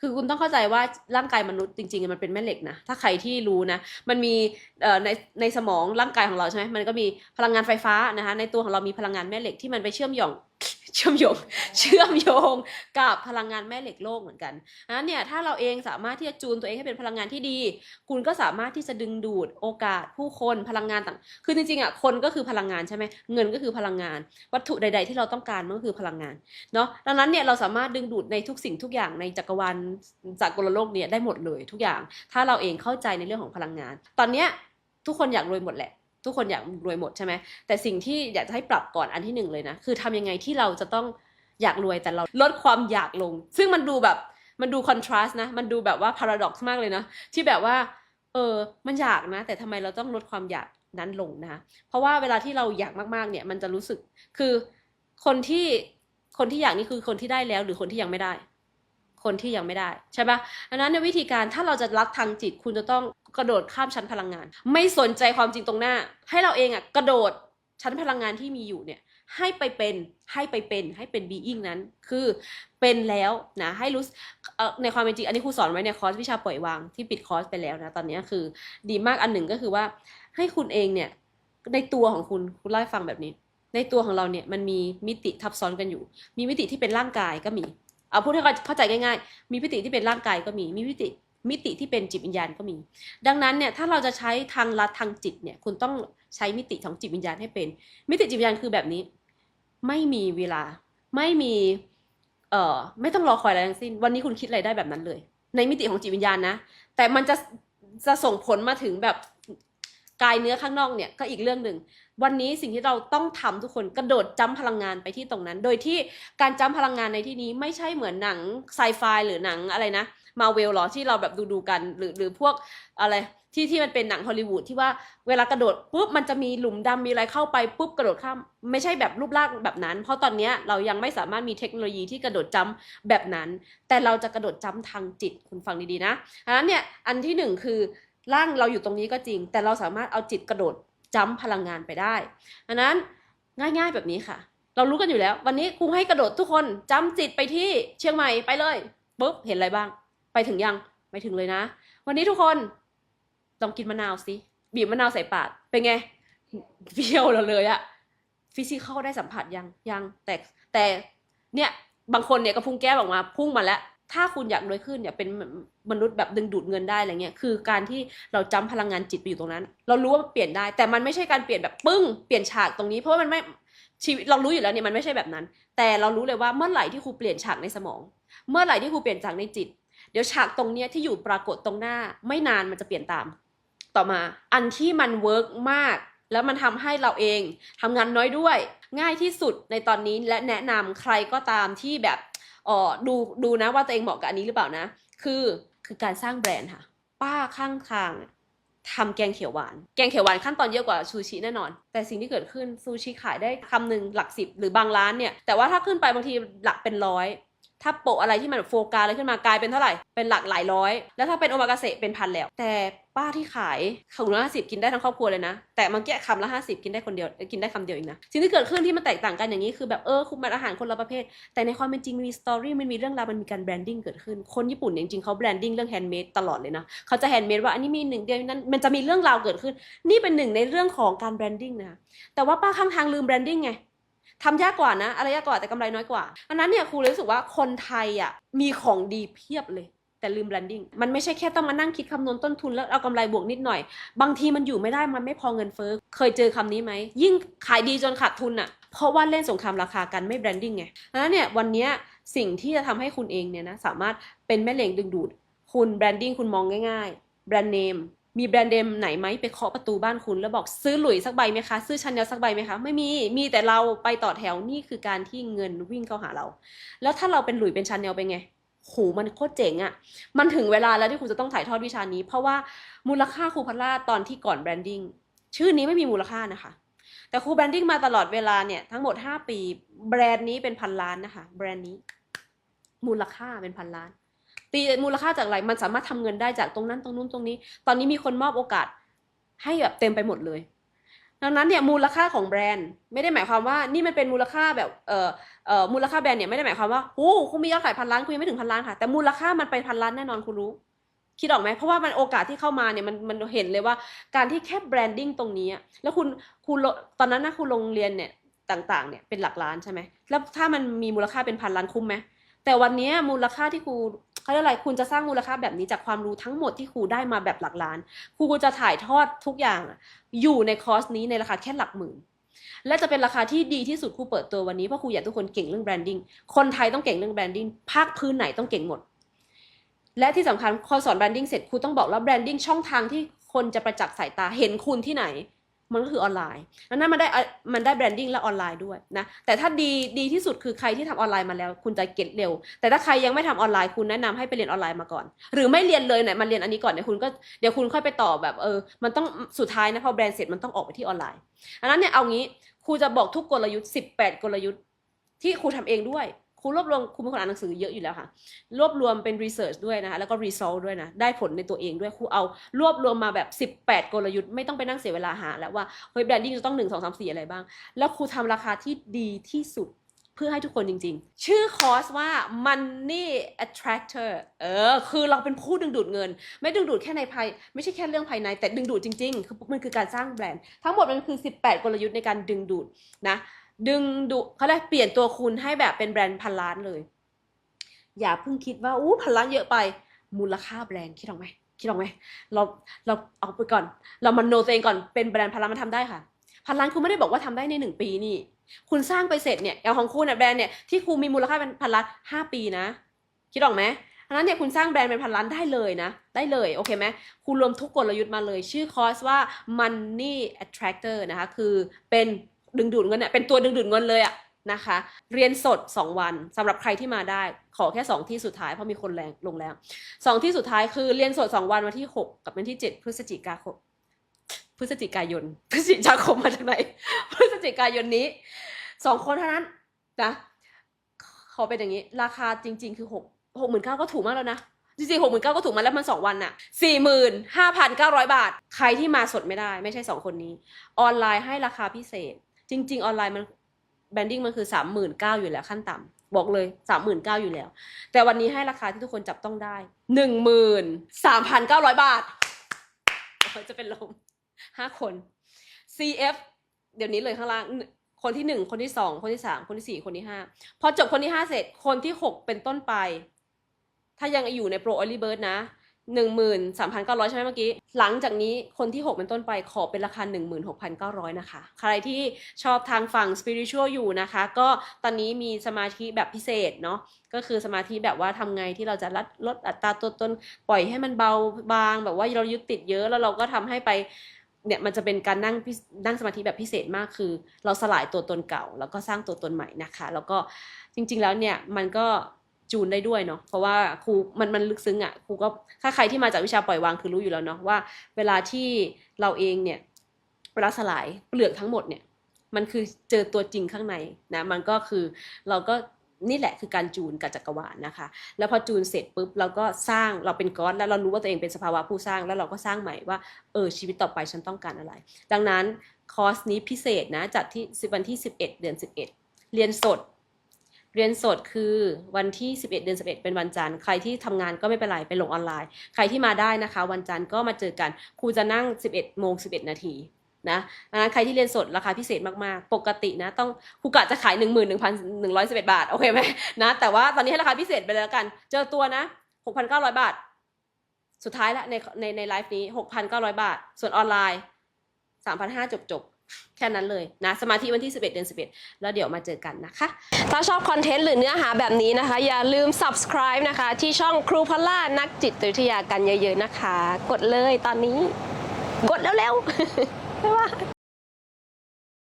คือคุณต้องเข้าใจว่าร่างกายมนุษย์จริงๆมันเป็นแม่เหล็กนะ ถ้าใครที่รู้นะ มันมีในในสมองร่างกายของเราใช่ไหมมันก็มีพลังงานไฟฟ้านะคะ ในตัวของเรามีพลังงานแม่เหล็กที่มันไปเชื่อมโยง เชื่อมโยงเชื่อมโยงกับพลังงานแม่เหล็กโลกเหมือนกันนั้นเนี่ยถ้าเราเองสามารถที่จะจูนตัวเองให้เป็นพลังงานที่ดี คุณก็สามารถที่จะดึงดูดโอกาสผู้คนพลังงานต่าง คือจริงๆอะคนก็คือพลังงานใช่ไหมเงินก็คือพลังงาน วัตถุใด ๆ ที่เราต้องการมันก็คือพลังงานเนาะดังนั้นเนี่ยเราสามารถดึงดูดในทุกสิ่งทุกอย่างในจักรวาลจากกลโลกเนี่ยได้หมดเลยทุกอย่าง ถ้าเราเองเข้าใจในเรื่องของพลังงาน ตอนเนี้ยทุกคนอยากรวยหมดแหละ ทุกคนอยากรวยหมดใช่ไหมแต่สิ่งที่อยากจะให้ปรับก่อนอันที่หนึ่งเลยนะ คือทำยังไงที่เราจะต้องอยากรวยแต่เราลดความอยากลง ซึ่งมันดูแบบมันดูคอนทราสต์นะ มันดูแบบว่าพาราดอกซ์มากเลยนะ ที่แบบว่า เออ มันอยากนะ แต่ทำไมเราต้องลดความอยากนั้นลงนะ เพราะว่าเวลาที่เราอยากมากๆ เนี่ย มันจะรู้สึก คือคนที่ คนที่อยากนี่คือคนที่ได้แล้ว หรือคนที่ยังไม่ได้ คนที่ยังไม่ได้ใช่ปะอันนั้นในวิธีการถ้าเราจะรักทางจิต คุณจะต้องกระโดดข้ามชั้นพลังงาน ไม่สนใจความจริงตรงหน้า ให้เราเองอะกระโดดชั้นพลังงานที่มีอยู่เนี่ยให้ไปเป็นให้ไปเป็นให้เป็น being นั้น คือเป็นแล้วนะให้รู้สึกในความเป็นจริงอันนี้ครูสอนไว้ในคอร์สวิชาปล่อยวางที่ปิดคอร์สไปแล้วนะตอนนี้คือ ดีมากอันหนึ่งก็คือว่า ให้คุณเองเนี่ยในตัวของคุณคุณเล่าให้ฟังแบบนี้ ในตัวของเราเนี่ยมันมีมิติทับซ้อนกันอยู่ มีมิติที่เป็นร่างกายก็มี เอาพูดให้เข้าใจง่ายๆ มีมิติที่เป็นร่างกายก็มี มีมิติมิติที่เป็นจิตวิญญาณก็มี ดังนั้นเนี่ยถ้าเราจะใช้ทางลัดทางจิตเนี่ยคุณต้องใช้มิติของจิตวิญญาณให้เป็น มิติจิตวิญญาณคือแบบนี้ ไม่มีเวลา ไม่มี เอ่อ ไม่ต้องรอคอยอะไรทั้งสิ้น วันนี้คุณคิดอะไรได้แบบนั้นเลย ในมิติของจิตวิญญาณนะ แต่มันจะจะส่งผลมาถึงแบบกายเนื้อข้างนอกเนี่ยก็อีกเรื่องหนึ่ง วันนี้สิ่งที่เราต้องทำทุกคนกระโดดจ้ำพลังงานไปที่ตรงนั้น โดยที่การจ้ำพลังงานในที่นี้ไม่ใช่เหมือนหนังไซไฟหรือหนังอะไรนะมาเวลหรอที่เราแบบดูดูกันหรือหรือพวกอะไรที่ที่มันเป็นหนังฮอลลีวูดที่ว่าเวลากระโดดปุ๊บมันจะมีหลุมดำมีอะไรเข้าไปปุ๊บกระโดดข้าม ไม่ใช่แบบรูปร่างแบบนั้น เพราะตอนนี้เรายังไม่สามารถมีเทคโนโลยีที่กระโดดจ้ำแบบนั้น แต่เราจะกระโดดจ้ำทางจิตคุณฟังดีๆนะอันนั้นเนี่ยอันที่หนึ่งคือร่างเราอยู่ตรงนี้ก็จริง แต่เราสามารถเอาจิตกระโดด จ้ำพลังงานไปได้อันนั้นง่ายๆแบบนี้ค่ะ เรารู้กันอยู่แล้ว วันนี้ครูให้กระโดดทุกคนจำจิตไปที่เชียงใหม่ไปเลยปุ๊บเห็นอะไรบ้าง ไปถึงยังไปถึงเลยนะ วันนี้ทุกคนลองกินมะนาวสิบีบมะนาวใส่ปากเป็นไงเปรี้ยวเราเลยอะฟิสิกอลได้สัมผัสยังยังแต่แต่เนี่ยบางคนเนี่ยก็พุ่งแก้ออกมาพุ่งมาแล้ว ถ้าคุณอยากรวยขึ้นอยากเป็นมนุษย์แบบดึงดูดเงินได้อะไรเงี้ยคือการที่เราจำพลังงานจิตไปอยู่ตรงนั้น เรารู้ว่าเปลี่ยนได้ แต่มันไม่ใช่การเปลี่ยนแบบปึ้งเปลี่ยนฉากตรงนี้เพราะว่ามันไม่ชีวิตเรารู้อยู่แล้วเนี่ยมันไม่ใช่แบบนั้น แต่เรารู้เลยว่าเมื่อไหร่ที่ครูเปลี่ยนฉากในสมอง เมื่อไหร่ที่ครูเปลี่ยนฉากในจิต เดี๋ยวฉากตรงเนี้ยที่อยู่ปรากฏตรงหน้า ไม่นานมันจะเปลี่ยนตาม ต่อมาอันที่มันเวิร์กมากแล้วมันทำให้เราเองทำงานน้อยด้วย ง่ายที่สุดในตอนนี้และแนะนำใครก็ตามที่แบบ อ๋อดูดูนะว่าตัวเองเหมาะกับอันนี้หรือเปล่านะ คือคือการสร้างแบรนด์ค่ะ ป้าข้างทางทำแกงเขียวหวาน แกงเขียวหวานขั้นตอนเยอะกว่าซูชิแน่นอน แต่สิ่งที่เกิดขึ้นซูชิขายได้คำหนึ่งหลักสิบหรือบางร้านเนี่ย แต่ว่าถ้าขึ้นไปบางทีหลักเป็นร้อย ถ้าโปะอะไรที่มันโฟกัสอะไรขึ้นมากลายเป็นเท่าไหร่ เป็นหลักหลายร้อย แล้วถ้าเป็นโอมากาเสะเป็นพันแล้ว แต่ป้าที่ขายถุงละห้าสิบกินได้ทั้งครอบครัวเลยนะ แต่มื่อกี้คำละห้าสิบกินได้คนเดียว กินได้คำเดียวเองนะ สิ่งที่เกิดขึ้นที่มันแตกต่างกันอย่างนี้คือแบบเออคุณมันอาหารคนละประเภท แต่ในความเป็นจริงมีสตอรี่มันมีเรื่องราวมันมีการแบรนดิ้งเกิดขึ้น คนญี่ปุ่นเนี่ยจริงๆเขาแบรนดิ้งเรื่องแฮนด์เมดตลอดเลยนะ เขาจะแฮนด์เมดว่าอันนี้มีหนึ่งเดียวนั้นมันจะมีเรื่องราวเกิดขึ้น นี่เป็นหนึ่งในเรื่องของการแบรนดิ้งนะ แต่ว่าป้าข้างทางลืมแบรนดิ้งไง ทำยากกว่านะ อะไรยากกว่าแต่กำไรน้อยกว่าอันนั้นเนี่ยครูรู้สึกว่าคนไทยอะมีของดีเพียบเลย แต่ลืมแบรนดิ้งมันไม่ใช่แค่ต้องมานั่งคิดคำนวณต้นทุนแล้วเอากำไรบวกนิดหน่อย บางทีมันอยู่ไม่ได้มันไม่พอเงินเฟ้อเคยเจอคำนี้ไหมยิ่งขายดีจนขาดทุนอะเพราะว่าเล่นสงครามราคากันไม่แบรนดิ้งไงดังนั้นเนี่ยวันนี้สิ่งที่จะทำให้คุณเองเนี่ยนะสามารถเป็นแม่เหล็กดึงดูด คุณแบรนดิ้งคุณมองง่ายๆแบรนด์เนม มีแบรนด์เนมไหนไหมไปเคาะประตูบ้านคุณ แล้วบอกซื้อหลุยสักใบไหมคะ ซื้อชันยาสักใบไหมคะ ไม่มี มีแต่เราไปต่อแถวนี่คือการที่เงินวิ่งเข้าหาเรา แล้วถ้าเราเป็นหลุยเป็นชันแนลเป็นไงโหมันโคตรเจ๋งอะ่ะ มันถึงเวลาแล้วที่คุณจะต้องถ่ายทอดวิชานี้ เพราะว่ามูลค่าครูพัลล่าตอนที่ก่อนแบรนดิ้งชื่อนี้ไม่มีมูลค่านะคะ แต่ครูแบรนดิ้งมาตลอดเวลาเนี่ยทั้งหมด 5 ปี แบรนด์นี้เป็นพันล้านนะคะ แบรนด์นี้ มูลค่าเป็นพันล้าน ตีมูลค่าจากอะไรมันสามารถทำเงินได้จากตรงนั้นตรงนู้นตรงนี้ ตอนนี้มีคนมอบโอกาสให้แบบเต็มไปหมดเลย ดังนั้นเนี่ยมูลค่าของแบรนด์ไม่ได้หมายความว่านี่มันเป็นมูลค่าแบบเออเอ่อมูลค่าแบรนด์เนี่ยไม่ได้หมายความว่าโอ้คุณมียอดขายพันล้านคุณยังไม่ถึงพันล้านค่ะแต่มูลค่ามันไปพันล้านแน่นอนคุณรู้ คิดออกไหมเพราะว่ามันโอกาสที่เข้ามาเนี่ยมันมันเห็นเลยว่าการที่แค่แบรนดิ้งตรงนี้แล้วคุณคุณตอนนั้นนะคุณลงเรียนเนี่ยต่างๆเนี่ยเป็นหลักล้านใช่ไหมแล้วถ้ามันมีมูลค่าเป็นพันล้านคุ้มไหมแต่วันนี้มูลค่าที่ครู เขาเรียกอะไรคุณจะสร้างมูลค่าแบบนี้จากความรู้ทั้งหมดที่ครูได้มาแบบหลักล้านครูจะถ่ายทอดทุกอย่างอยู่ในคอร์สนี้ในราคาแค่หลักหมื่นและจะเป็นราคาที่ดีที่สุดครูเปิดตัววันนี้เพราะครูอยากทุกคนเก่งเรื่องแบรนดิ้งคนไทยต้องเก่งเรื่องแบรนดิ้งภาคพื้นไหนต้องเก่งหมด และที่สำคัญพอสอนแบรนดิ้งเสร็จครูต้องบอกแล้วแบรนดิ้งช่องทางที่คนจะประจักษ์สายตาเห็นคุณที่ไหน มันก็คือออนไลน์ดังนั้นมันได้มันได้แบรนดิ้งและออนไลน์ด้วยนะ แต่ถ้าดีดีที่สุดคือใครที่ทำออนไลน์มาแล้ว คุณจะเก็ตเร็ว แต่ถ้าใครยังไม่ทำออนไลน์คุณแนะนำให้ไปเรียนออนไลน์มาก่อน หรือไม่เรียนเลยเนี่ยมาเรียนอันนี้ก่อนเดี๋ยวคุณก็เดี๋ยวคุณค่อยไปต่อแบบเออ มันต้องสุดท้ายนะพอแบรนด์เสร็จมันต้องออกไปที่ออนไลน์อันนั้นเนี่ยเอางี้ครูจะบอกทุกกลยุทธ์ 18 กลยุทธ์ที่ครูทำเองด้วย ครูรวบรวมครูเป็นคนอ่านหนังสือเยอะอยู่แล้วค่ะ รวบรวมเป็นรีเสิร์ชด้วยนะคะแล้วก็รีซอลด้วยนะได้ผลในตัวเองด้วยครูเอารวบรวมมาแบบ 18 กลยุทธ์ไม่ต้องไปนั่งเสียเวลาหา แล้วว่าเฮ้ยแบรนดิ้งจะต้อง 1 2 3 4 อะไรบ้าง แล้วครูทำราคาที่ดีที่สุดเพื่อให้ทุกคนจริงๆ ชื่อคอร์สว่า Money Attractor เออ คือเราเป็นผู้ดึงดูดเงิน ไม่ดึงดูดแค่ในภาย ไม่ใช่แค่เรื่องภายใน แต่ดึงดูดจริงๆ คือมันคือการสร้างแบรนด์ ทั้งหมดมันคือ 18 กลยุทธ์ในการดึงดูดนะ ดึงดูเขาเรียกเปลี่ยนตัวคุณให้แบบเป็นแบรนด์พันล้านเลย อย่าเพิ่งคิดว่าอู้พันล้านเยอะไป มูลค่าแบรนด์คิดออกไหมคิดออกไหมเราเราเอาไปก่อน เรามันโนตัวเองก่อนเป็นแบรนด์พันล้านมันทำได้ค่ะพันล้านคุณไม่ได้บอกว่าทำได้ในหนึ่งปีนี่ คุณสร้างไปเสร็จเนี่ยอย่างของคุณเนี่ยแบรนด์เนี่ยที่คุณมีมูลค่าเป็นพันล้านห้าปีนะ คิดออกไหมอันนั้นเนี่ยคุณสร้างแบรนด์เป็นพันล้านได้เลยนะ ได้เลยโอเคไหมคุณรวมทุกกลยุทธ์มาเลย ชื่อคอร์สว่า money attractor นะคะ คือเป็น ดึงดูดเงินเนี่ยเป็นตัวดึงดูดเงินเลยอะนะคะ เรียนสด 2 วันสำหรับใครที่มาได้ ขอแค่ 2 ที่สุดท้ายเพราะมีคนแรงลงแล้ว 2 ที่สุดท้ายคือเรียนสด 2 วันวันที่ 6 กับวันที่ 7 พฤศจิกายนพฤศจิกายนพฤศจิกายนมาจากไหนพฤศจิกายนนี้สองคนเท่านั้นนะขอเป็นอย่างนี้ ราคาจริง ๆ คือหกหกหมื่นเก้าก็ถูกมากแล้วนะจริงๆหกหมื่นเก้าก็ถูกมาแล้วมันสองวันน่ะสี่หมื่นห้าพันเก้าร้อยบาท ใครที่มาสดไม่ได้ ไม่ใช่สองคนนี้ ออนไลน์ให้ราคาพิเศษ จริง ๆ ออนไลน์มันแบรนดิ้งมันคือสามหมื่นเก้าอยู่แล้วขั้นต่ำบอกเลยสามหมื่นเก้าอยู่แล้ว แต่วันนี้ให้ราคาที่ทุกคนจับต้องได้หนึ่งหมื่นสามพันเก้าร้อยบาทจะเป็นลมห้าคน CF เดี๋ยวนี้เลยข้างล่างคนที่หนึ่งคนที่สองคนที่สามคนที่สี่คนที่ห้าพอจบคนที่ห้าเสร็จคนที่หกเป็นต้นไป ถ้ายังอยู่ในโปร Early Bird นะ หนึ่งหมื่นสามพันเก้าร้อยใช่ไหมเมื่อกี้ หลังจากนี้คนที่หกเป็นต้นไปขอเป็นราคาหนึ่งหมื่นหกพันเก้าร้อยนะคะ ใครที่ชอบทางฝั่ง spiritual อยู่นะคะ ก็ตอนนี้มีสมาธิแบบพิเศษเนาะก็คือสมาธิแบบว่าทำไงที่เราจะลดลดอัตราตัวตนปล่อยให้มันเบาบาง แบบว่าเรายึดติดเยอะแล้วเราก็ทำให้ไปเนี่ยมันจะเป็นการนั่งนั่งสมาธิแบบพิเศษมากคือ เราสลายตัวตนเก่า แล้วก็สร้างตัวตนใหม่นะคะ แล้วก็จริง ๆแล้วเนี่ยมันก็ จูนได้ด้วยเนาะเพราะว่าครูมันมันลึกซึ้งอะ่ะครูก็ถ้าใครที่มาจากวิชาปล่อยวางคือรู้อยู่แล้วเนาะว่า เวลาที่เราเองเนี่ยเวลาสลายเปลือกทั้งหมดเนี่ย มันคือเจอตัวจริงข้างในนะมันก็คือเราก็นี่แหละคือการจูนกับจักรวาลนะคะ แล้วพอจูนเสร็จปุ๊บเราก็สร้างเราเป็นก้อนแล้วเรารู้ว่าตัวเองเป็นสภาวะผู้สร้างแล้วเราก็สร้างใหม่ว่าเออชีวิตต่อไปฉันต้องการอะไร ดังนั้นคอร์สนี้พิเศษนะจัดที่วันที่ 11 เดือน 11 เรียนสด เรียนสดคือวันที่ 11 เดือน 11 เป็นวันจันทร์ ใครที่ทำงานก็ไม่เป็นไร ไปลงออนไลน์ ใครที่มาได้นะคะ วันจันทร์ก็มาเจอกัน ครูจะนั่ง 11 โมง 11 นาทีนะนะใครที่เรียนสดราคาพิเศษมากๆ ปกตินะ ต้องครูกะจะขาย 11,111 บาท โอเคไหมนะ แต่ว่าตอนนี้ให้ราคาพิเศษไปแล้วกัน เจอตัวนะ 6,900 บาท สุดท้ายละในในในไลฟ์นี้ 6,900 บาท ส่วนออนไลน์3,500จบจบ แค่นั้นเลยนะสมาธิวันที่ 11 เดือน 11 แล้วเดี๋ยวมาเจอกันนะคะ ถ้าชอบคอนเทนต์หรือเนื้อหาแบบนี้นะคะ อย่าลืม subscribe นะคะ ที่ช่องครูพล่านักจิตวิทยากันเยอะๆนะคะ กดเลยตอนนี้ กดแล้วๆ บ๊ายบาย